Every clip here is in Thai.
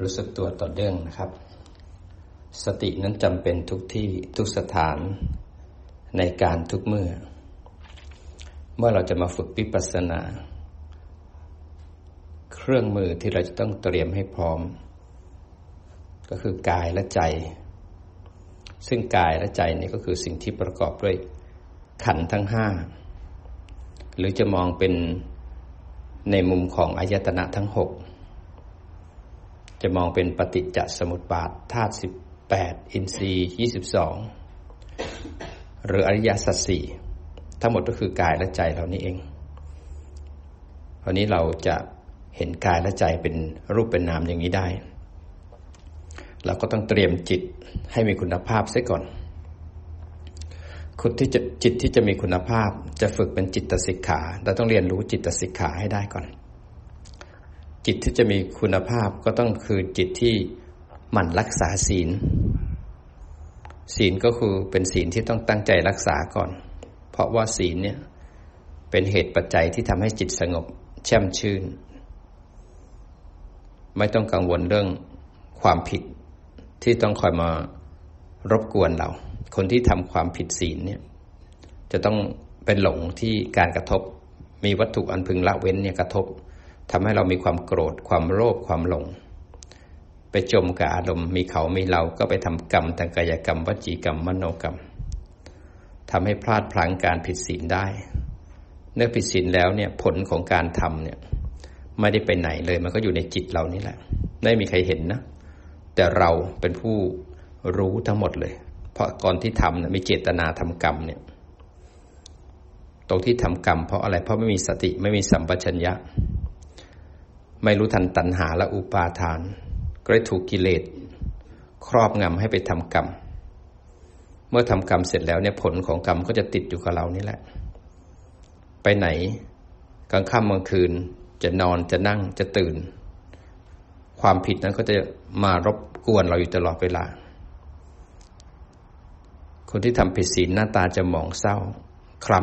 รู้สึกตัวต่อเนื่องนะครับ สตินั้นจำเป็นทุกที่ทุกสถานในการทุกเมื่อ เมื่อเราจะมาฝึกวิปัสสนา เครื่องมือที่เราจะต้องเตรียมให้พร้อม ก็คือกายและใจ ซึ่งกายและใจนี่ก็คือสิ่งที่ประกอบด้วยขันทั้งห้าหรือจะมองเป็นในมุมของอายตนะทั้งหก จะมองเป็นปฏิจจสมุปบาทธาตุสิบแปดอินทรีย์ยี่สิบสองหรืออริยสัจสี่ทั้งหมดก็คือกายและใจเรานี่เองคราวนี้เราจะเห็นกายและใจเป็นรูปเป็นนามอย่างนี้ได้ เราก็ต้องเตรียมจิตให้มีคุณภาพเสียก่อนคุณที่จะจิตที่จะมีคุณภาพจะฝึกเป็นจิตสิกขา เราต้องเรียนรู้จิตสิกขาให้ได้ก่อน จิตที่จะมีคุณภาพก็ต้องคือจิตที่หมั่นรักษาศีล ศีลก็คือเป็นศีลที่ต้องตั้งใจรักษาก่อน เพราะว่าศีลเนี่ยเป็นเหตุปัจจัยที่ทำให้จิตสงบแช่มชื่น ไม่ต้องกังวลเรื่องความผิดที่ต้องคอยมารบกวนเรา คนที่ทำความผิดศีลเนี่ยจะต้องเป็นหลงที่การกระทบ มีวัตถุอันพึงละเว้นเนี่ยกระทบ ทำให้เรามีความโกรธความโลภความหลง ไปจมกับอารมณ์มีเขามีเราก็ไปทำกรรมทางกายกรรมวจีกรรมมโนกรรมทำให้พลาดพลั้งการผิดศีลได้เนื่อผิดศีลแล้วเนี่ยผลของการทำเนี่ยไม่ได้ไปไหนเลยมันก็อยู่ในจิตเรานี่แหละ ไม่มีใครเห็นนะ แต่เราเป็นผู้รู้ทั้งหมดเลย เพราะก่อนที่ทำนะมีเจตนาทำกรรมเนี่ย ตรงที่ทำกรรมเพราะอะไรเพราะไม่มีสติไม่มีสัมปชัญญะ ไม่รู้ทันตัณหาและอุปาทาน ก็ได้ถูกกิเลสครอบงำให้ไปทำกรรม เมื่อทำกรรมเสร็จแล้วเนี่ยผลของกรรมก็จะติดอยู่กับเรานี่แหละ ไปไหนกลางค่ำกลางคืนจะนอนจะนั่งจะตื่น ความผิดนั้นก็จะมารบกวนเราอยู่ตลอดเวลา คนที่ทำผิดศีลหน้าตาจะหมองเศร้า คล้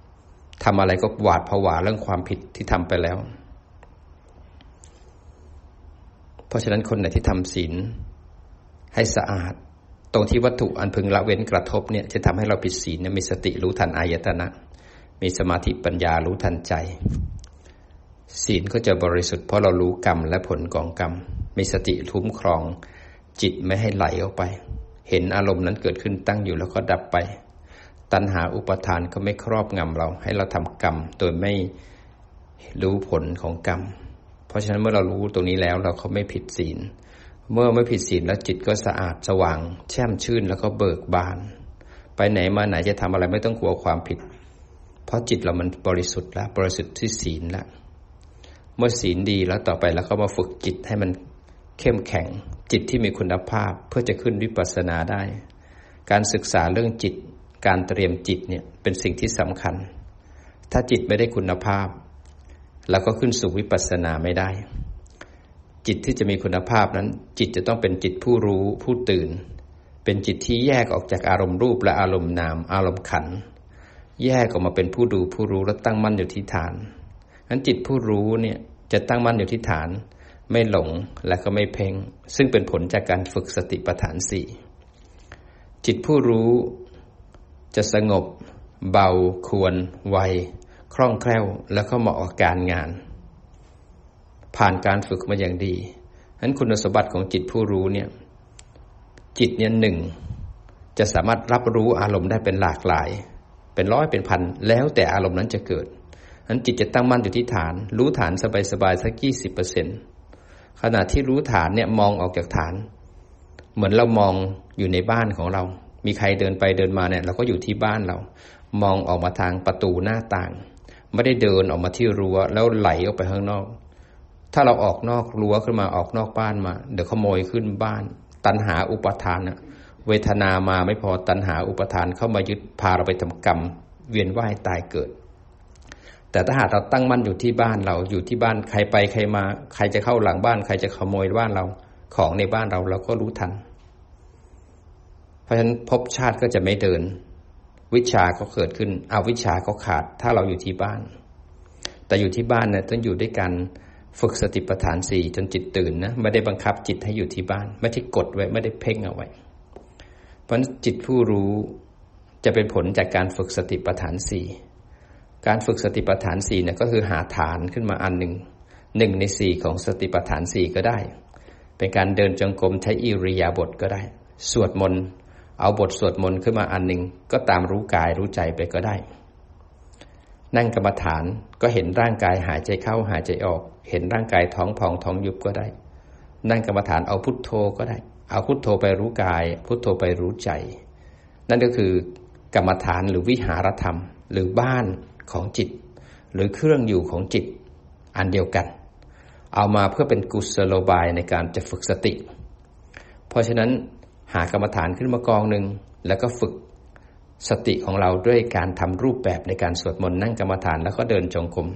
ำทำอะไรก็หวาดผวาเรื่องความผิดที่ทำไปแล้ว เพราะฉะนั้นคนไหนที่ทำศีลให้สะอาด ตรงที่วัตถุอันพึงละเว้นกระทบเนี่ยจะทำให้เราผิดศีลมีสติรู้ทันอายตนะ มีสมาธิปัญญารู้ทันใจ ศีลก็จะบริสุทธิ์เพราะเรารู้กรรมและผลของกรรม มีสติทุ่มครอง จิตไม่ให้ไหลออกไป เห็นอารมณ์นั้นเกิดขึ้นตั้งอยู่แล้วก็ดับไป ตัณหาอุปทานก็ไม่ครอบงำเรา ให้เราทำกรรมโดยไม่รู้ผลของกรรม เพราะฉะนั้นเมื่อเรารู้ตรงนี้แล้วเราเขาไม่ผิดศีล เมื่อไม่ผิดศีลแล้วจิตก็สะอาดสว่าง แช่มชื่นแล้วก็เบิกบาน ไปไหนมาไหนจะทำอะไรไม่ต้องกลัวความผิด เพราะจิตเรามันบริสุทธิ์แล้วบริสุทธิ์ที่ศีลแล้วเมื่อศีลดีแล้วต่อไปเราก็มาฝึกจิตให้มันเข้มแข็งจิตที่มีคุณภาพเพื่อจะขึ้นวิปัสสนาได้ การศึกษาเรื่องจิต การเตรียมจิตเนี่ยเป็นสิ่งที่สำคัญ ถ้าจิตไม่ได้คุณภาพ แล้วก็ขึ้นสู่วิปัสสนาไม่ได้ จิตที่จะมีคุณภาพนั้น จิตจะต้องเป็นจิตผู้รู้ผู้ตื่น เป็นจิตที่แยกออกจากอารมณ์รูปและอารมณ์นาม อารมณ์ขัน แยกออกมาเป็นผู้ดูผู้รู้และตั้งมั่นอยู่ที่ฐานนั้นจิตผู้รู้เนี่ยจะตั้งมั่นอยู่ที่ฐาน ไม่หลงและก็ไม่เพ่งซึ่งเป็นผลจากการฝึกสติปัฏฐานสี่จิตผู้รู้จะสงบ เบา ควร ไว คล่องแคล่วแล้วก็เหมาะกับการงาน ผ่านการฝึกมาอย่างดีฉะนั้นคุณสมบัติของจิตผู้รู้เนี่ย จิตเนี่ยหนึ่งจะสามารถรับรู้อารมณ์ได้เป็นหลากหลาย เป็นร้อยเป็นพันแล้วแต่อารมณ์นั้นจะเกิดฉะนั้นจิตจะตั้งมั่นอยู่ที่ฐาน รู้ฐานสบายๆสักยี่สิบเปอร์เซ็นขณะที่รู้ฐานเนี่ยมองออกจากฐาน เหมือนเรามองอยู่ในบ้านของเรา มีใครเดินไปเดินมาเนี่ย เราก็อยู่ที่บ้านเรา มองออกมาทางประตูหน้าต่าง ไม่ได้เดินออกมาที่รั้ว แล้วไหลออกไปข้างนอก ถ้าเราออกนอกรั้วขึ้นมาออกนอกบ้านมา เดี๋ยวขโมยขึ้นบ้าน ตันหาอุปทานะเวทนามาไม่พอตันหาอุปทานเข้ามายึดพาเราไปทำกรรม เวียนว่ายตายเกิด แต่ถ้าหากเราตั้งมั่นอยู่ที่บ้านเราอยู่ที่บ้านใครไปใครมา ใครจะเข้าหลังบ้าน ใครจะขโมยบ้านเราของในบ้านเราเราก็รู้ทัน เพราะฉะนั้นภพชาติก็จะไม่เดิน วิชาก็เกิดขึ้นเอาวิชาก็ขาด ถ้าเราอยู่ที่บ้าน แต่อยู่ที่บ้านเนี่ยต้องอยู่ด้วยกันฝึกสติปัฏฐานสี่จนจิตตื่นนะไม่ได้บังคับจิตให้อยู่ที่บ้าน ไม่ได้กดไว้ไม่ได้เพ่งเอาไว้ เพราะจิตผู้รู้จะเป็นผลจากการฝึกสติปัฏฐานสี่การฝึกสติปัฏฐานสี่เนี่ยก็คือหาฐานขึ้นมาอันหนึ่งหนึ่งในสี่ของสติปัฏฐานสี่ก็ได้ เป็นการเดินจงกรมใช้อิริยาบถก็ได้ สวดมนต์ เอาบทสวดมนต์ขึ้นมาอันหนึ่งก็ตามรู้กายรู้ใจไปก็ได้ นั่งกรรมฐานก็เห็นร่างกายหายใจเข้าหายใจออก เห็นร่างกายท้องพองท้องยุบก็ได้ นั่งกรรมฐานเอาพุทโธก็ได้ เอาพุทโธไปรู้กาย พุทโธไปรู้ใจ นั่นก็คือกรรมฐานหรือวิหารธรรม หรือบ้านของจิต หรือเครื่องอยู่ของจิตอันเดียวกัน เอามาเพื่อเป็นกุศโลบายในการจะฝึกสติ เพราะฉะนั้น หากรรมฐานขึ้นมากองหนึ่งแล้วก็ฝึกสติของเราด้วยการทำรูปแบบในการสวดมนต์นั่งกรรมฐานแล้วก็เดินจงกรม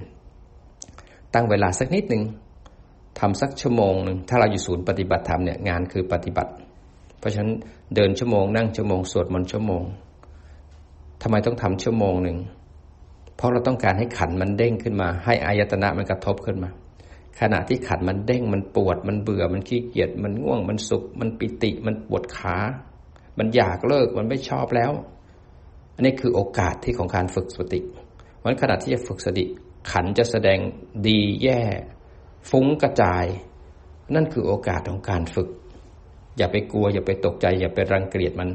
ตั้งเวลาสักนิดหนึ่งทำสักชั่วโมงหนึ่งถ้าเราอยู่ศูนย์ปฏิบัติธรรมเนี่ยงานคือปฏิบัติ เพราะฉะนั้นเดินชั่วโมงนั่งชั่วโมงสวดมนต์ชั่วโมงทำไมต้องทำชั่วโมงหนึ่งเพราะเราต้องการให้ขันมันเด้งขึ้นมา ให้อายตนะมันกระทบขึ้นมา ขณะที่ขันมันเด้งมันปวด มันเบื่อมันขี้เกียจมันง่วงมันสุข มันปิติมันปวดขา มันอยากเลิกมันไม่ชอบแล้ว อันนี้คือโอกาสที่ของการฝึกสติวันขณะที่จะฝึกสติ ขันจะแสดงดีแย่ ฟุ้งกระจาย นั่นคือโอกาสของการฝึก อย่าไปกลัว อย่าไปตกใจ อย่าไปรังเกียจมัน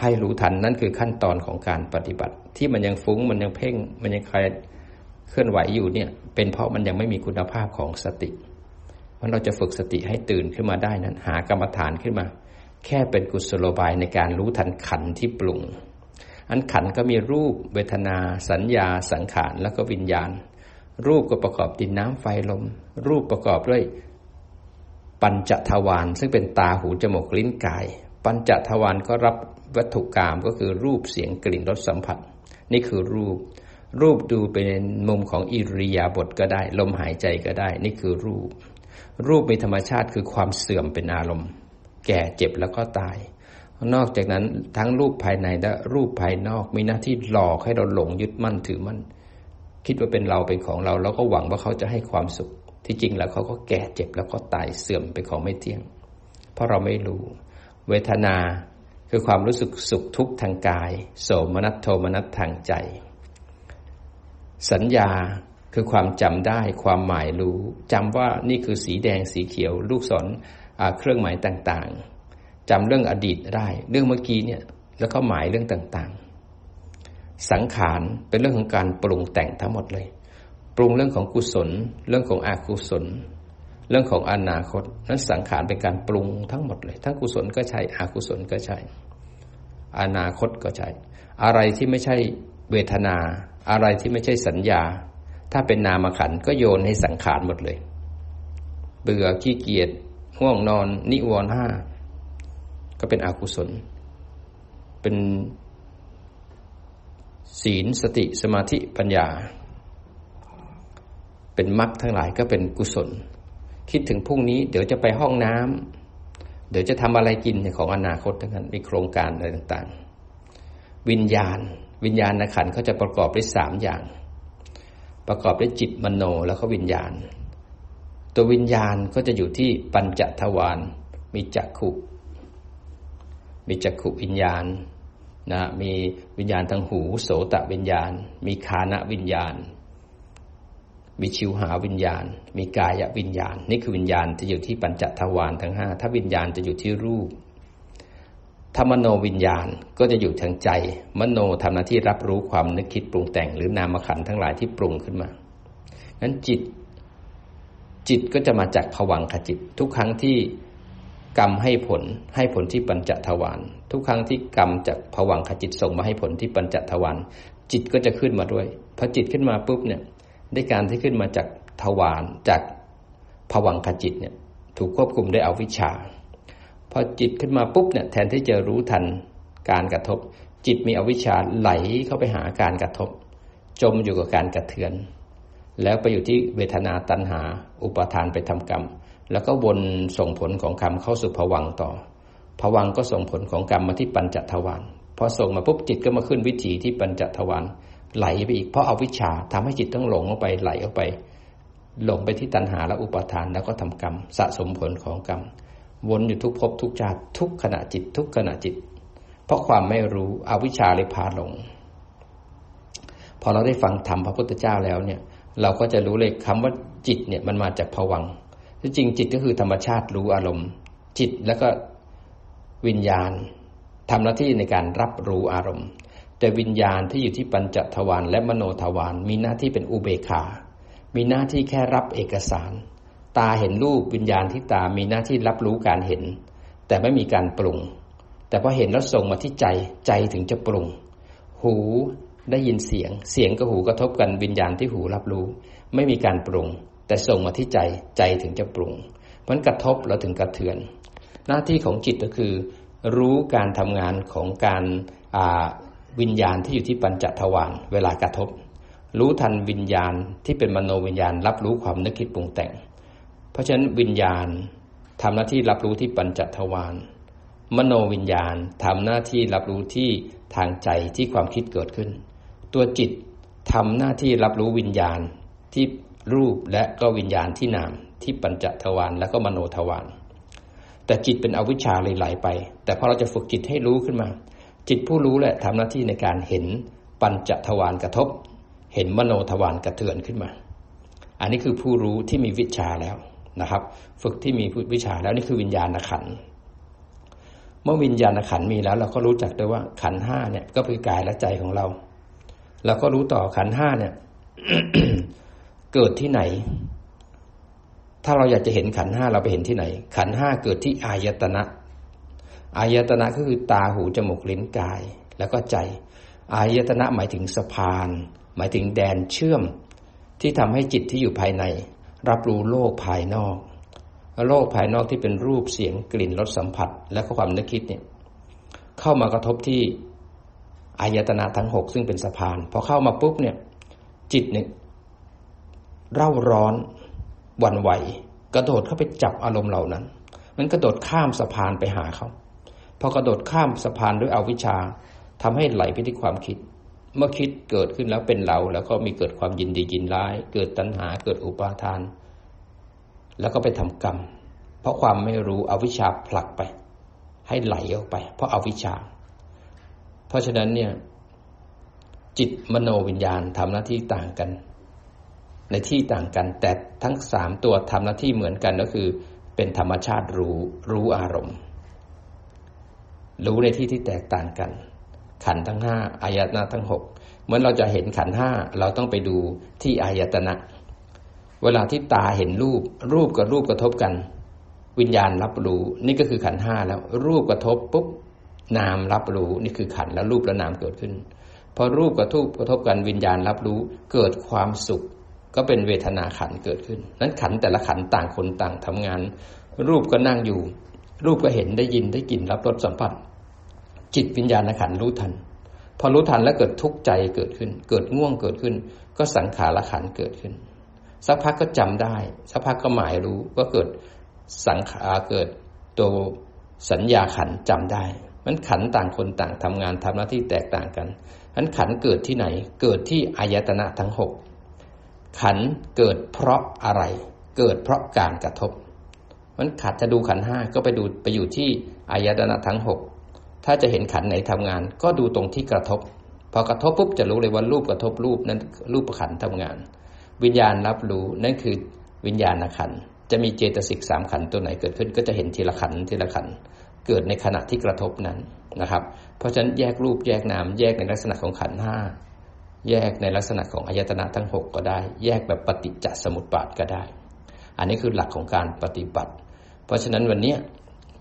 ให้รู้ทันนั่นคือขั้นตอนของการปฏิบัติ ที่มันยังฟุ้งมันยังเพ่ง มันยังใคลาย เคลื่อนไหวอยู่เนี่ย เป็นเพราะมันยังไม่มีคุณภาพของสติเพราะเราจะฝึกสติให้ตื่นขึ้นมาได้นั้น หากรรมฐานขึ้นมา แค่เป็นกุศโลบายในการรู้ทันขันที่ปรุง อันขันก็มีรูปเวทนา สัญญา สังขารแล้วก็วิญญาณ รูปก็ประกอบดินน้ำไฟลม รูปประกอบด้วยปัญจทวารซึ่งเป็นตาหูจมูกลิ้นกาย ปัญจทวารก็รับวัตถุกรรมก็คือรูปเสียงกลิ่นรสสัมผัส นี่คือรูป รูปดูเป็นมุมของอิริยาบถก็ได้ ลมหายใจก็ได้ นี่คือรูป รูปมีธรรมชาติคือความเสื่อมเป็นอารมณ์ แก่เจ็บแล้วก็ตาย นอกจากนั้นทั้งรูปภายในและรูปภายนอกมีหน้าที่หลอกให้เราหลงยึดมั่นถือมั่นคิดว่าเป็นเราเป็นของเราแล้วก็หวังว่าเขาจะให้ความสุข ที่จริงแล้วเขาก็แก่เจ็บแล้วก็ตายเสื่อมเป็นของไม่เที่ยง เพราะเราไม่รู้ เวทนาคือความรู้สึกสุขทุกข์ทางกาย โสมนัสโทมนัสทางใจ สัญญาคือความจำได้ความหมายรู้จำว่านี่คือสีแดงสีเขียว ลูกศรเครื่องหมายต่างๆจำเรื่องอดีตได้ เรื่องเมื่อกี้เนี่ยแล้วก็หมายเรื่องต่างๆ สังขารเป็นเรื่องของการปรุงแต่งทั้งหมดเลย ปรุงเรื่องของกุศล เรื่องของอกุศล เรื่องของอนาคตนั้นสังขารเป็นการปรุงทั้งหมดเลย ทั้งกุศลก็ใช่อกุศลก็ใช่อนาคตก็ใช่อะไรที่ไม่ใช่เวทนา อะไรที่ไม่ใช่สัญญา ถ้าเป็นนามขันก็โยนให้สังขารหมดเลย เบื่อขี้เกียจห่วงนอน นิวรณ์ห้าก็เป็นอกุศล เป็นศีลสติสมาธิปัญญา เป็นมรรคทั้งหลายก็เป็นกุศล คิดถึงพรุ่งนี้ เดี๋ยวจะไปห้องน้ำเดี๋ยวจะทำอะไรกินของอนาคตทั้งนั้นมีโครงการอะไรต่างๆ วิญญาณ วิญญาณขันเขาจะประกอบด้วยสามอย่าง ประกอบด้วยจิตมโนแล้วก็วิญญาณ ตัววิญญาณก็จะอยู่ที่ปัญจทวารมีจักขุ มีจักขุวิญญาณนะมีวิญญาณทางหู โสตวิญญาณ มีคานะวิญญาณ มีชิวหาวิญญาณ มีกายวิญญาณ นี่คือวิญญาณจะอยู่ที่ปัญจทวารทั้งห้าถ้าวิญญาณจะอยู่ที่รูป ถ้ามโนวิญญาณก็จะอยู่ทางใจ มโนทำหน้าที่รับรู้ความนึกคิดปรุงแต่ง หรือนามขันทั้งหลายที่ปรุงขึ้นมานั้นจิต จิตก็จะมาจากผวังขจิต ทุกครั้งที่กรรมให้ผลให้ผลที่ปัญจทวารทุกครั้งที่กรรมจากผวังขจิตส่งมาให้ผลที่ปัญจทวารจิตก็จะขึ้นมาด้วยพอจิตขึ้นมาปุ๊บเนี่ยได้การที่ขึ้นมาจากทวารจากผวังขจิตเนี่ยถูกควบคุมด้วยอวิชชา พอจิตขึ้นมาปุ๊บเนี่ยแทนที่จะรู้ทันการกระทบ จิตมีอวิชชาไหลเข้าไปหาการกระทบ จมอยู่กับการกระเทือน แล้วไปอยู่ที่เวทนาตัณหา อุปทานไปทำกรรม แล้วก็วนส่งผลของกรรมเข้าสู่ผวังต่อผวังก็ส่งผลของกรรมมาที่ปัญจทวารพอส่งมาปุ๊บจิตก็มาขึ้นวิถีที่ปัญจทวารไหลไปอีกเพราะอาวิชชาทำให้จิตต้องหลงออกไปไหลออกไป หลงไปที่ตัณหาและอุปาทานแล้วก็ทำกรรม สะสมผลของกรรม วนอยู่ทุกภพทุกชาติทุกขณะจิตทุกขณะจิต เพราะความไม่รู้อวิชชาเลยพาหลง พอเราได้ฟังธรรมพระพุทธเจ้าแล้วเนี่ย เราก็จะรู้เลยคำว่าจิตเนี่ยมันมาจากผวังที่จริงจิตก็คือธรรมชาติรู้อารมณ์ จิตแล้วก็วิญญาณทำหน้าที่ในการรับรู้อารมณ์ แต่วิญญาณที่อยู่ที่ปัญจทวารและมโนทวารมีหน้าที่เป็นอุเบกขา มีหน้าที่แค่รับเอกสาร ตาเห็นรูปวิญญาณที่ตามีหน้าที่รับรู้การเห็น แต่ไม่มีการปรุง แต่พอเห็นแล้วส่งมาที่ใจใจถึงจะปรุง หูได้ยินเสียง เสียงกับหูกระทบกันวิญญาณที่หูรับรู้ ไม่มีการปรุง แต่ส่งมาที่ใจใจถึงจะปรุงเพราะกระทบแล้วถึงกระเทือน หน้าที่ของจิตก็คือ รู้การทำงานของการวิญญาณที่อยู่ที่ปัญจทวารเวลากระทบ รู้ทันวิญญาณที่เป็นมโนวิญญาณรับรู้ความนึกคิดปรุงแต่ง เพราะฉะนั้นวิญญาณทำหน้าที่รับรู้ที่ปัญจทวารมโนวิญญาณทำหน้าที่รับรู้ที่ทางใจที่ความคิดเกิดขึ้น ตัวจิตทำหน้าที่รับรู้วิญญาณที่รูปและก็วิญญาณที่นามที่ปัญจทวารและก็มโนทวารแต่จิตเป็นอวิชชาเลยไหลไป แต่พอเราจะฝึกจิตให้รู้ขึ้นมา จิตผู้รู้แหละทำหน้าที่ในการเห็นปัญจทวารกระทบ เห็นมโนทวารกระเทือนขึ้นมา อันนี้คือผู้รู้ที่มีวิชาแล้ว นะครับ ฝึกที่มีวิชาแล้วนี่คือวิญญาณขัน เมื่อวิญญาณขันมีแล้ว เราก็รู้จักด้วยว่าขันห้าเนี่ย ก็คือกายและใจของเราเราก็รู้ต่อขันห้าเนี่ย เกิดที่ไหน ถ้าเราอยากจะเห็นขันห้าเราไปเห็นที่ไหน ขันห้าเกิดที่อายตนะอายตนะก็คือตาหูจมูกลิ้นกาย แล้วก็ใจอายตนะหมายถึงสะพาน หมายถึงแดนเชื่อม ที่ทำให้จิตที่อยู่ภายใน รับรู้โลกภายนอก โลกภายนอกที่เป็นรูปเสียงกลิ่นรสสัมผัส และก็ความนึกคิดเนี่ยเข้ามากระทบที่อายตนะทั้งหกซึ่งเป็นสะพานพอเข้ามาปุ๊บเนี่ย จิตเนี่ยเร่าร้อนวันไหว กระโดดเข้าไปจับอารมณ์เหล่านั้น มันกระโดดข้ามสะพานไปหาเขาพอกระโดดข้ามสะพานด้วยอวิชชาทำให้ไหลไปที่ความคิด เมื่อคิดเกิดขึ้นแล้วเป็นเรา แล้วก็มีเกิดความยินดียินร้าย เกิดตัณหาเกิดอุปาทาน แล้วก็ไปทำกรรม เพราะความไม่รู้อวิชชาผลักไป ให้ไหลออกไป เพราะอาวิชชา เพราะฉะนั้นเนี่ย จิตมโนวิญญาณทำหน้าที่ต่างกัน ในที่ต่างกัน แต่ทั้งสามตัวทำหน้าที่เหมือนกันก็คือ เป็นธรรมชาติรู้รู้อารมณ์ รู้ในที่ที่แตกต่างกัน ขันทั้งห้าอายตนะทั้งหกเมื่อเราจะเห็นขันห้าเราต้องไปดูที่อายตนะ เวลาที่ตาเห็นรูป รูปกับรูปกระทบกัน วิญญาณรับรู้ นี่ก็คือขันห้าแล้ว รูปกระทบปุ๊บนามรับรู้นี่คือขันแล้วรูปและนามเกิดขึ้นพอรูปกระทบกระทบกันวิญญาณรับรู้เกิดความสุข ก็เป็นเวทนาขันเกิดขึ้น นั้นขันแต่ละขันต่างคนต่างทำงาน รูปก็นั่งอยู่ รูปก็เห็นได้ยินได้กลิ่นรับรสสัมผัส จิตวิญญาณขันรู้ทัน พอรู้ทันแล้วเกิดทุกข์ใจเกิดขึ้น เกิดง่วงเกิดขึ้น ก็สังขารขันเกิดขึ้น สักพักก็จำได้ สักพักก็หมายรู้ก็เกิดสังขารเกิดตัวสัญญาขันจำได้ มันขันต่างคนต่างทำงานทำหน้าที่แตกต่างกันนั้นขันเกิดที่ไหน เกิดที่อายตนะทั้งหกขันเกิดเพราะอะไร เกิดเพราะการกระทบมันขัดจะดูขันห้าก็ไปดูไปอยู่ที่อายตนะทั้งหก ถ้าจะเห็นขันไหนทำงาน ก็ดูตรงที่กระทบ พอกระทบปุ๊บจะรู้เลยว่ารูปกระทบรูปนั้นรูปขันทำงาน วิญญาณรับรู้นั่นคือวิญญาณขันจะมีเจตสิกสามขันตัวไหนเกิดขึ้น ก็จะเห็นทีละขันทีละขันเกิดในขณะที่กระทบนั้นนะครับ เพราะฉะนั้นแยกรูปแยกนามแยกในลักษณะของขันห้าแยกในลักษณะของอายตนะทั้ง 6 ก็ได้ แยกแบบปฏิจจสมุปบาทก็ได้ อันนี้คือหลักของการปฏิบัติ เพราะฉะนั้นวันนี้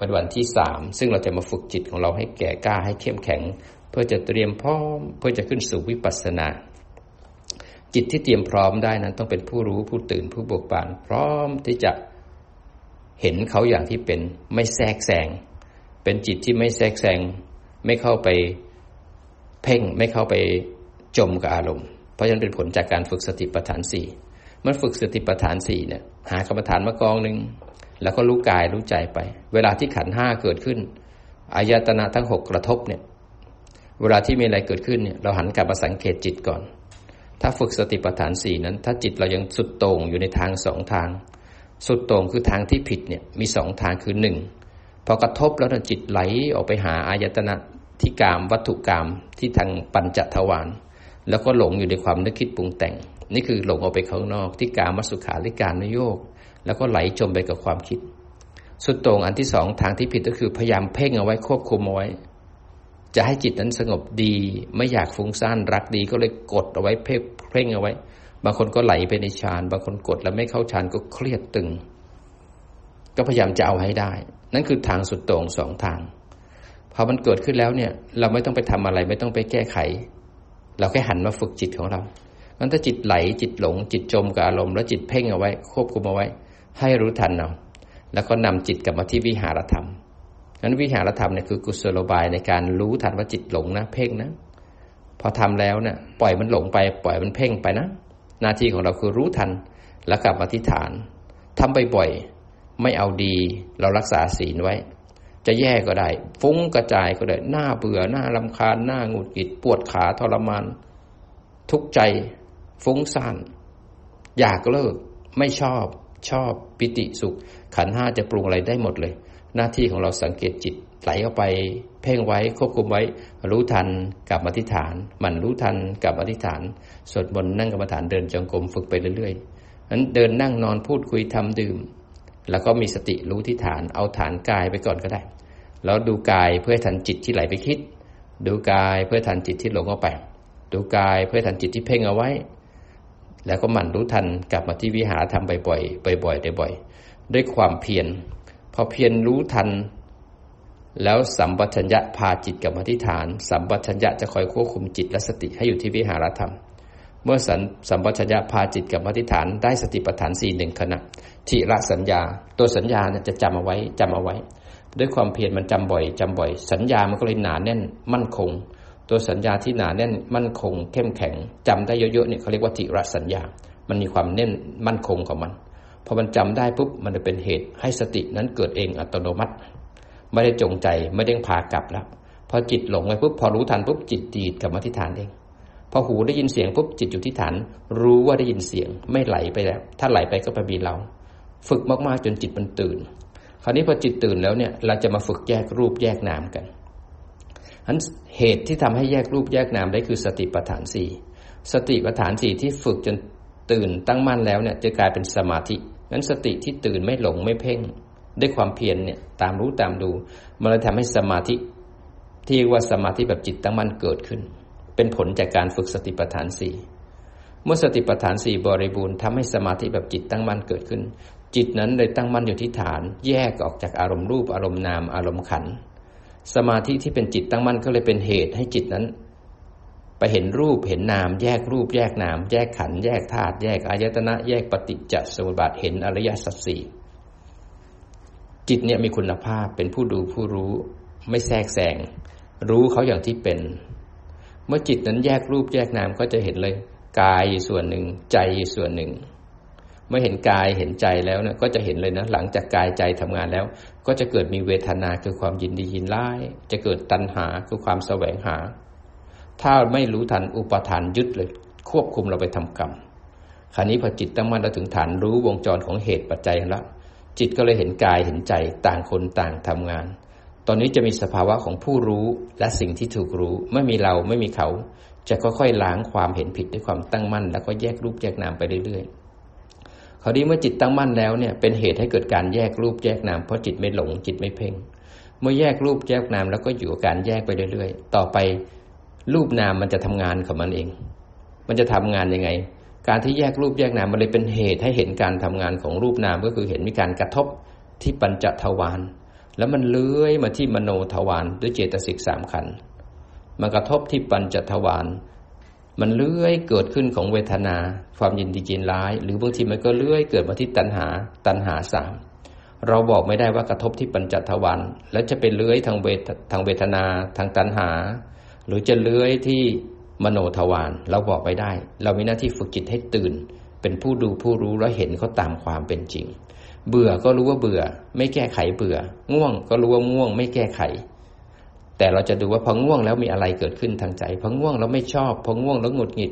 วันวันที่สามซึ่งเราจะมาฝึกจิตของเราให้แก่กล้าให้เข้มแข็ง เพื่อจะเตรียมพร้อม เพื่อจะขึ้นสู่วิปัสสนา จิตที่เตรียมพร้อมได้นั้นต้องเป็นผู้รู้ผู้ตื่นผู้บกบานพร้อมที่จะเห็นเขาอย่างที่เป็นไม่แทรกแซงเป็นจิตที่ไม่แทรกแซงไม่เข้าไปเพ่งไม่เข้าไปจมกับอารมณ์ เพราะฉะนั้นเป็นผลจากการฝึกสติปัฏฐานสี่มันฝึกสติปัฏฐานสี่เนี่ยหากรรมฐานมากองหนึ่ง แล้วก็รู้กายรู้ใจไป เวลาที่ขันห้าเกิดขึ้นอายตนะทั้งหกกระทบเนี่ยเวลาที่มีอะไรเกิดขึ้นเนี่ยเราหันกลับมาสังเกตจิตก่อน ถ้าฝึกสติปัฏฐานสี่นั้น ถ้าจิตเรายังสุดโต่งอยู่ในทางสองทาง สุดโต่งคือทางที่ผิดเนี่ยมีสองทางคือหนึ่งพอกระทบแล้วจิตไหลออกไปหาอายตนะที่กามวัตถุกรรมที่ทางปัญจทวารแล้วก็หลงอยู่ในความนึกคิดปรุงแต่ง นี่คือหลงออกไปข้างนอกที่กามสุขาริการนโยก แล้วก็ไหลจมไปกับความคิด สุดโต่งอันที่สองทางที่ผิดก็คือพยายามเพ่งเอาไว้ควบคุมเอาไว้ จะให้จิตนั้นสงบดี ไม่อยากฟุ้งซ่านรักดีก็เลยกดเอาไว้เพ่งเอาไว้ บางคนก็ไหลไปในฌาน บางคนกดแล้วไม่เข้าฌานก็เครียดตึง ก็พยายามจะเอาให้ได้ นั่นคือทางสุดโต่งสองทางพอมันเกิดขึ้นแล้วเนี่ย เราไม่ต้องไปทำอะไร ไม่ต้องไปแก้ไข เราแค่หันมาฝึกจิตของเรางั้นถ้าจิตไหลจิตหลง จิตจมกับอารมณ์แล้วจิตเพ่งเอาไว้ ควบคุมเอาไว้ ให้รู้ทันเอาแล้วก็นำจิตกลับมาที่วิหารธรรมนั้นวิหารธรรมเนี่ยคือกุศโลบายในการรู้ทันว่าจิตหลงนะเพ่งนะ พอทำแล้วเนี่ยปล่อยมันหลงไป ปล่อยมันเพ่งไปนะ หน้าที่ของเราคือรู้ทันแล้วกลับมาที่ฐานทำบ่อยๆไม่เอาดีเรารักษาศีลไว้ จะแย่ก็ได้ ฟุ้งกระจายก็ได้หน้าเบื่อหน้าลำคาญหน้าหงุดหงิดปวดขาทรมาน ทุกใจฟุ้งซ่านอยากเลิกไม่ชอบ ชอบปิติสุข ขันห้าจะปรุงอะไรได้หมดเลย หน้าที่ของเราสังเกตจิตไหลเข้าไป เพ่งไว้ควบคุมไว้ รู้ทันกลับมาที่ฐาน มันรู้ทันกลับมาที่ฐานสวดมนต์นั่งกรรมฐานเดินจงกรมฝึกไปเรื่อยๆนั้นเดินนั่งนอนพูดคุยทำดื่ม แล้วก็มีสติรู้ที่ฐานเอาฐานกายไปก่อนก็ได้ แล้วดูกายเพื่อทันจิตที่ไหลไปคิด ดูกายเพื่อทันจิตที่หลงเข้าไป ดูกายเพื่อทันจิตที่เพ่งเอาไว้ แล้วก็หมั่นรู้ทันกลับมาที่วิหารทำบ่อยๆบ่อยๆบ่อยๆด้วยความเพียรพอเพียรรู้ทัน แล้วสัมปชัญญะพาจิตกลับมาที่ฐาน สัมปชัญญะจะคอยควบคุมจิตและสติให้อยู่ที่วิหารธรรม เมื่อสัสัมปชัญญะพาจิตกลับมาที่ฐาน ได้สติปัฏฐานสี่หนึ่งขณะทิระสัญญา ตัวสัญญาเนี่ยจะจำเอาไว้จำเอาไว้ ด้วยความเพียรมันจำบ่อยจำบ่อย สัญญามันก็เลยหนาแน่นมั่นคง ตัวสัญญาที่หนาแน่นมั่นคง เข้มแข็งจำได้เยอะๆเนี่ยเขาเรียกว่าทิระสัญญา มันมีความแน่นมั่นคงของมัน พอมันจำได้ปุ๊บมันจะเป็นเหตุให้สตินั้นเกิดเองอัตโนมัติ ไม่ได้จงใจไม่ได้พากลับแล้วพอจิตหลงไปปุ๊บพอรู้ทันปุ๊บจิตดีดกลับมาที่ฐานเองพอหูได้ยินเสียงปุ๊บจิตอยู่ที่ฐาน รู้ว่าได้ยินเสียงไม่ไหลไปแล้ว ถ้าไหลไปก็ไปมีเรา ฝึกมากๆจนจิตมันตื่น คราวนี้พอจิตตื่นแล้วเนี่ยเราจะมาฝึกแยกรูปแยกนามกันันเหตุที่ทำให้แยกรูปแยกนามได้คือสติปัฏฐานสี่สติปัฏฐานสี่ที่ฝึกจนตื่นตั้งมั่นแล้วเนี่ยจะกลายเป็นสมาธิงั้นสติที่ตื่นไม่หลงไม่เพ่งด้วยความเพียรเนี่ยตามรู้ตามดู มันเลยทำให้สมาธิที่ว่าสมาธิแบบจิตตั้งมั่นเกิดขึ้น เป็นผลจากการฝึกสติปัฏฐานสี่เมื่อสติปัฏฐานสี่บริบูรณ์ทำให้สมาธิแบบจิตตั้งมั่นเกิดขึ้น จิตนั้นเลยตั้งมั่นอยู่ที่ฐาน แยกออกจากอารมณ์รูปอารมณ์นามอารมณ์ขัน สมาธิที่เป็นจิตตั้งมั่นก็เลยเป็นเหตุให้จิตนั้น ไปเห็นรูปเห็นนาม แยกรูปแยกนาม แยกขัน แยกธาตุแยกอายตนะ แยกปฏิจจสมุปบาทเห็นอริยสัจสี่จิตเนี่ยมีคุณภาพเป็นผู้ดูผู้รู้ไม่แทรกแซงรู้เขาอย่างที่เป็น เมื่อจิตนั้นแยกรูปแยกนามก็จะเห็นเลย กายอยู่ส่วนหนึ่ง ใจอยู่ส่วนหนึ่ง เมื่อเห็นกายเห็นใจแล้วเนี่ยก็จะเห็นเลยนะหลังจากกายใจทำงานแล้ว ก็จะเกิดมีเวทนาคือความยินดียินร้ายจะเกิดตัณหาคือความแสวงหา ถ้าไม่รู้ทันอุปทานยึดเลย ควบคุมเราไปทำกรรมคราวนี้พอจิตตั้งมั่นเราถึงฐานรู้วงจรของเหตุปัจจัยแล้วจิตก็เลยเห็นกายเห็นใจต่างคนต่างทำงาน ตอนนี้จะมีสภาวะของผู้รู้และสิ่งที่ถูกรู้ไม่มีเราไม่มีเขา จะค่อยๆล้างความเห็นผิดด้วยความตั้งมั่น แล้วก็แยกรูปแยกนามไปเรื่อยๆ คราวนี้เมื่อจิตตั้งมั่นแล้วเนี่ยเป็นเหตุให้เกิดการแยกรูปแยกนามเพราะจิตไม่หลงจิตไม่เพ่ง เมื่อแยกรูปแยกนามแล้วก็อยู่กับการแยกไปเรื่อยๆ ต่อไปรูปนามมันจะทำงานของมันเอง มันจะทำงานยังไง การที่แยกรูปแยกนามมันเลยเป็นเหตุให้เห็นการทำงานของรูปนามก็คือเห็นมีการกระทบที่ปัญจทวารแล้วมันเลื้อยมาที่มโนทวารด้วยเจตสิกสามขันมันกระทบที่ปัญจทวาร มันเลื่อยเกิดขึ้นของเวทนา ความยินดียินร้าย หรือบางทีมันก็เลื่อยเกิดมาที่ตัณหา ตัณหาสามเราบอกไม่ได้ว่ากระทบที่ปัญจทวารแล้วจะเป็นเลื้อยทางเวททางเวทนาทางตัณหา หรือจะเลื้อยที่มโนทวารเราบอกไม่ได้ เรามีหน้าที่ฝึกจิตให้ตื่น เป็นผู้ดูผู้รู้แล้วเห็นเขาตามความเป็นจริง เบื่อก็รู้ว่าเบื่อ ไม่แก้ไขเบื่อ ง่วงก็รู้ว่าง่วง ไม่แก้ไข แต่เราจะดูว่าพอง่วงแล้วมีอะไรเกิดขึ้นทางใจพอง่วงแล้วไม่ชอบพอง่วงแล้วหงุดหงิด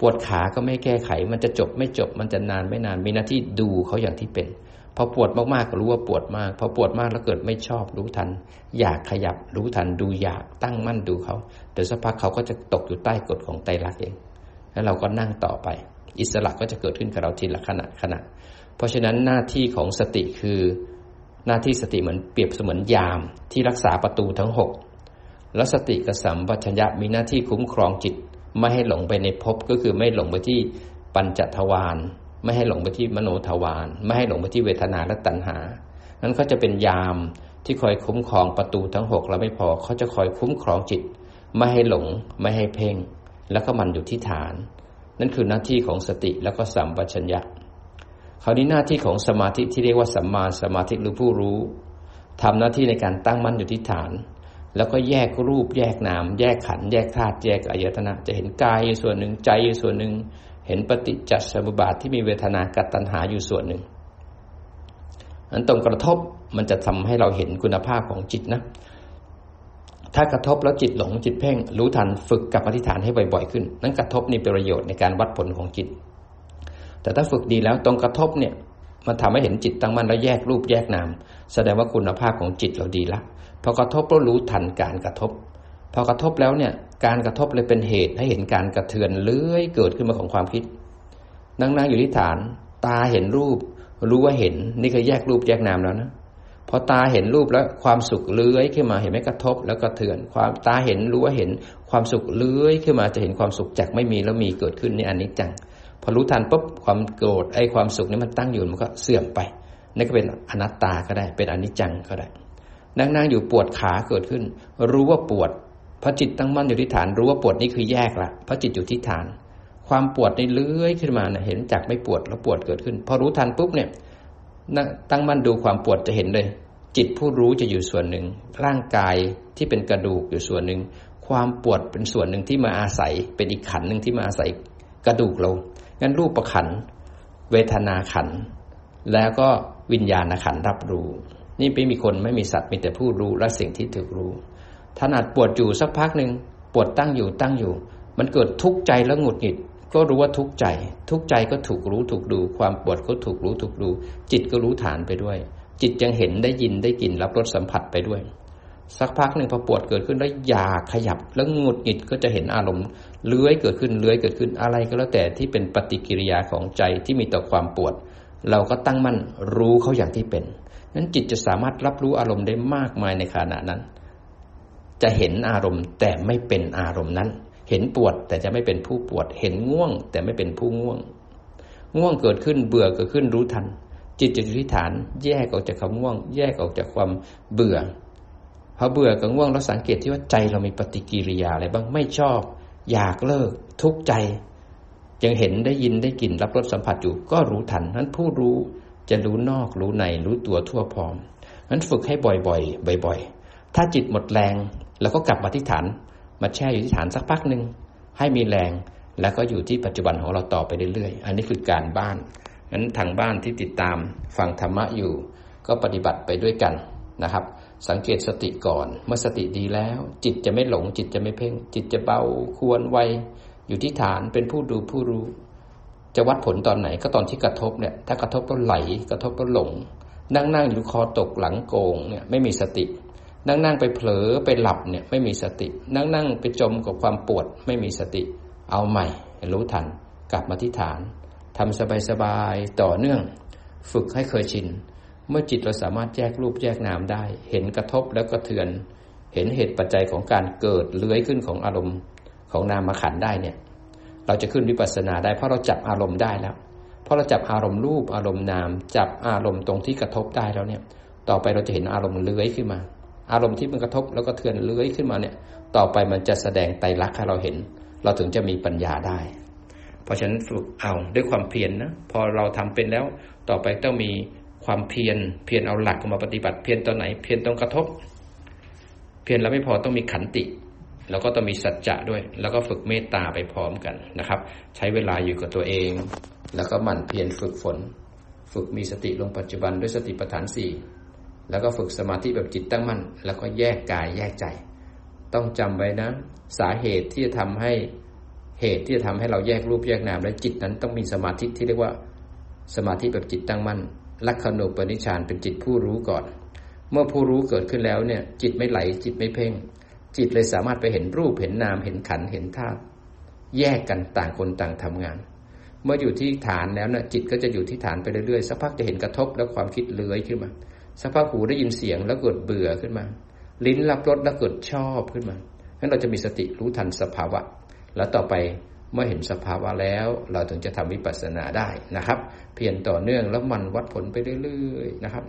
ปวดขาก็ไม่แก้ไข มันจะจบไม่จบ มันจะนานไม่นาน มีหน้าที่ดูเขาอย่างที่เป็นพอปวดมากๆก็รู้ว่าปวดมากพอปวดมากแล้วเกิดไม่ชอบรู้ทัน อยากขยับรู้ทันดูอยากตั้งมั่นดูเขาเดี๋ยวสักพักเขาก็จะตกอยู่ใต้กฎของไตรลักษณ์เอง แล้วเราก็นั่งต่อไป อิสระก็จะเกิดขึ้นกับเราทีละขณะขณะ เพราะฉะนั้นหน้าที่ของสติคือ หน้าที่สติเหมือนเปรียบเสมือนยามที่รักษาประตูทั้งหก แล้วสติกับสัมปชัญญะมีหน้าที่คุ้มครองจิต ไม่ให้หลงไปในภพก็คือไม่หลงไปที่ปัญจทวารไม่ให้หลงไปที่มโนทวารไม่ให้หลงไปที่เวทนาและตัณหา นั้นเขาจะเป็นยามที่คอยคุ้มครองประตูทั้งหกแล้วไม่พอเขาจะคอยคุ้มครองจิต ไม่ให้หลง ไม่ให้เพ่ง แล้วก็มันอยู่ที่ฐาน นั่นคือหน้าที่ของสติแล้วก็สัมปชัญญะคราวนี้หน้าที่ของสมาธิที่เรียกว่าสัมมาสมาธิหรือผู้รู้ทำหน้าที่ในการตั้งมั่นอยู่ที่ฐาน แล้วก็แยกรูปแยกนาม แยกขันแยกธาตุแยกอายตนะ จะเห็นกายอยู่ส่วนหนึ่งใจอยู่ส่วนหนึ่ง เห็นปฏิจจสมุปบาทที่มีเวทนากัตตัณหาอยู่ส่วนหนึ่งอันตรงกระทบมันจะทำให้เราเห็นคุณภาพของจิตนะ ถ้ากระทบแล้วจิตหลงจิตเพ่ง รู้ทันฝึกกับอธิษฐานให้บ่อยๆขึ้น นั้นกระทบนี่เป็นประโยชน์ในการวัดผลของจิต แต่ถ้าฝึกดีแล้วตรงกระทบเนี่ยมันทำให้เห็นจิตตั้งมั่นแล้วแยกรูปแยกนาม แสดงว่าคุณภาพของจิตเราดีละ พอกระทบก็รู้ทันการกระทบ พอกระทบแล้วเนี่ยการกระทบเลยเป็นเหตุให้เห็นการกระเทือนเลื้อยเกิดขึ้นมาของความคิด นั่งนั่งอยู่ที่ฐาน ตาเห็นรูป รู้ว่าเห็นนี่คือแยกรูปแยกนามแล้วนะพอตาเห็นรูปแล้วความสุขเลื้อยขึ้นมาเห็นไหมกระทบ แล้วกระเทือน ความตาเห็นรู้ว่าเห็นความสุขเลื้อยขึ้นมาจะเห็นความสุขจากไม่มีแล้วมีเกิดขึ้นในอนิจจังพอรู้ทันปุ๊บความโกรธไอ้ความสุขนี่มันตั้งอยู่มันก็เสื่อมไปนี่ก็เป็นอนัตตาก็ได้ เป็นอนิจจังก็ได้ นั่งนั่งอยู่ปวดขาเกิดขึ้น รู้ว่าปวดพระจิตตั้งมั่นอยู่ที่ฐาน รู้ว่าปวดนี่คือแยกละพระจิตอยู่ที่ฐาน ความปวดในเลื้อยขึ้นมานะเห็นจากไม่ปวดแล้วปวดเกิดขึ้น พอรู้ทันปุ๊บเนี่ยตั้งมั่นดูความปวดจะเห็นเลย จิตผู้รู้จะอยู่ส่วนหนึ่ง ร่างกายที่เป็นกระดูกอยู่ส่วนหนึ่ง ความปวดเป็นส่วนหนึ่งที่มาอาศัย เป็นอีกขันหนึ่งที่มาอาศัยกระดูกเรางั้นรูปประขัน เวทนาขัน แล้วก็วิญญาณขันรับรู้ นี่ไม่มีคนไม่มีสัตว์มีแต่ผู้รู้และสิ่งที่ถูกรู้ถนัดปวดอยู่สักพักหนึ่งปวดตั้งอยู่ตั้งอยู่ มันเกิดทุกข์ใจแล้วหงุดหงิด ก็รู้ว่าทุกข์ใจ ทุกข์ใจก็ถูกรู้ถูกดู ความปวดก็ถูกรู้ถูกดู จิตก็รู้ฐานไปด้วย จิตยังเห็นได้ยินได้กลิ่นรับรสสัมผัสไปด้วย สักพักหนึ่งพอปวดเกิดขึ้นแล้วอยากขยับแล้วหงุดหงิดก็จะเห็นอารมณ์เลื้อยเกิดขึ้นเลื้อยเกิดขึ้นอะไรก็แล้วแต่ที่เป็นปฏิกิริยาของใจที่มีต่อความปวด เราก็ตั้งมั่นรู้เขาอย่างที่เป็น นั้นจิตจะสามารถรับรู้อารมณ์ได้มากมายในขณะนั้น จะเห็นอารมณ์แต่ไม่เป็นอารมณ์นั้น เห็นปวดแต่จะไม่เป็นผู้ปวด เห็นง่วง แต่ไม่เป็นผู้ง่วง ง่วงเกิดขึ้นเบื่อเกิดขึ้นรู้ทัน จิตจะอยู่ที่ฐาน แยกออกจากความง่วง แยกออกจากความเบื่อพอเบื่อกับง่วงเราสังเกตที่ว่าใจเรามีปฏิกิริยาอะไรบ้างไม่ชอบ อยากเลิก ทุกข์ใจยังเห็นได้ยินได้กลิ่นรับรสสัมผัสอยู่ก็รู้ทันนั้นผู้รู้ จะรู้นอกรู้ในรู้ตัวทั่วพร้อมนั้นฝึกให้บ่อยๆ บ่อย ๆ ถ้าจิตหมดแรงเราก็กลับมาที่ฐาน มาแช่อยู่ที่ฐานสักพักหนึ่งให้มีแรงแล้วก็อยู่ที่ปัจจุบันของเราต่อไปเรื่อยๆ อันนี้คือการบ้านนั้นทางบ้านที่ติดตามฟังธรรมะอยู่ ก็ปฏิบัติไปด้วยกันนะครับ สังเกตสติก่อน เมื่อสติดีแล้ว จิตจะไม่หลง จิตจะไม่เพ่ง จิตจะเบาควรไวอยู่ที่ฐานเป็นผู้ดูผู้รู้ จะวัดผลตอนไหนก็ตอนที่กระทบเนี่ย ถ้ากระทบก็ไหลกระทบก็หลง นั่งนั่งอยู่คอตกหลังโกงเนี่ยไม่มีสติ นั่งนั่งไปเผลอไปหลับเนี่ยไม่มีสติ นั่งนั่งไปจมกับความปวดไม่มีสติ เอาใหม่ รู้ทัน กลับมาที่ฐานทำสบายๆต่อเนื่อง ฝึกให้เคยชิน เมื่อจิตเราสามารถแยกรูปแยกนามได้ เห็นกระทบแล้วก็เทือน เห็นเหตุปัจจัยของการเกิดเลื้อยขึ้นของอารมณ์ของนามขันได้เนี่ย เราจะขึ้นวิปัสสนาได้เพราะเราจับอารมณ์ได้แล้วเพราะเราจับอารมณ์รูปอารมณ์นาม จับอารมณ์ตรงที่กระทบได้แล้วเนี่ย ต่อไปเราจะเห็นอารมณ์เลื้อยขึ้นมา อารมณ์ที่มันกระทบแล้วก็เทือนเลื้อยขึ้นมาเนี่ย ต่อไปมันจะแสดงไตรลักษณ์ให้เราเห็น เราถึงจะมีปัญญาได้ เพราะฉะนั้นฝึกเอาด้วยความเพียรนนะพอเราทำเป็นแล้ว ต่อไปต้องมีความเพียรเพียรเอาหลักมาปฏิบัติเพียรตอนไหน เพียรต้องกระทบ เพียรแล้วไม่พอต้องมีขันติ แล้วก็ต้องมีสัจจะด้วย แล้วก็ฝึกเมตตาไปพร้อมกันนะครับ ใช้เวลาอยู่กับตัวเอง แล้วก็หมั่นเพียรฝึกฝน ฝึกมีสติลงปัจจุบันด้วยสติปัฏฐานสี่แล้วก็ฝึกสมาธิแบบจิตตั้งมั่น แล้วก็แยกกายแยกใจ ต้องจำไว้นะ สาเหตุที่จะทำให้เหตุที่จะทำให้เราแยกรูปแยกนามและจิตนั้นต้องมีสมาธิที่เรียกว่า สมาธิแบบจิตตั้งมั่นลักขณูปนิชานเป็นจิตผู้รู้ก่อน เมื่อผู้รู้เกิดขึ้นแล้วเนี่ย จิตไม่ไหลจิตไม่เพ่ง จิตเลยสามารถไปเห็นรูปเห็นนามเห็นขันเห็นธาตุแยกกันต่างคนต่างทำงาน เมื่ออยู่ที่ฐานแล้วเนี่ยจิตก็จะอยู่ที่ฐานไปเรื่อยๆสักพักจะเห็นกระทบแล้วความคิดเลื้อยขึ้นมาสักพักหูได้ยินเสียงแล้วเกิดเบื่อขึ้นมา ลิ้นรับรสแล้วเกิดชอบขึ้นมางั้นเราจะมีสติรู้ทันสภาวะ แล้วต่อไปเมื่อเห็นสภาวะแล้ว เราถึงจะทำวิปัสสนาได้นะครับ เพียรต่อเนื่องแล้วมันวัดผลไปเรื่อยๆนะครับ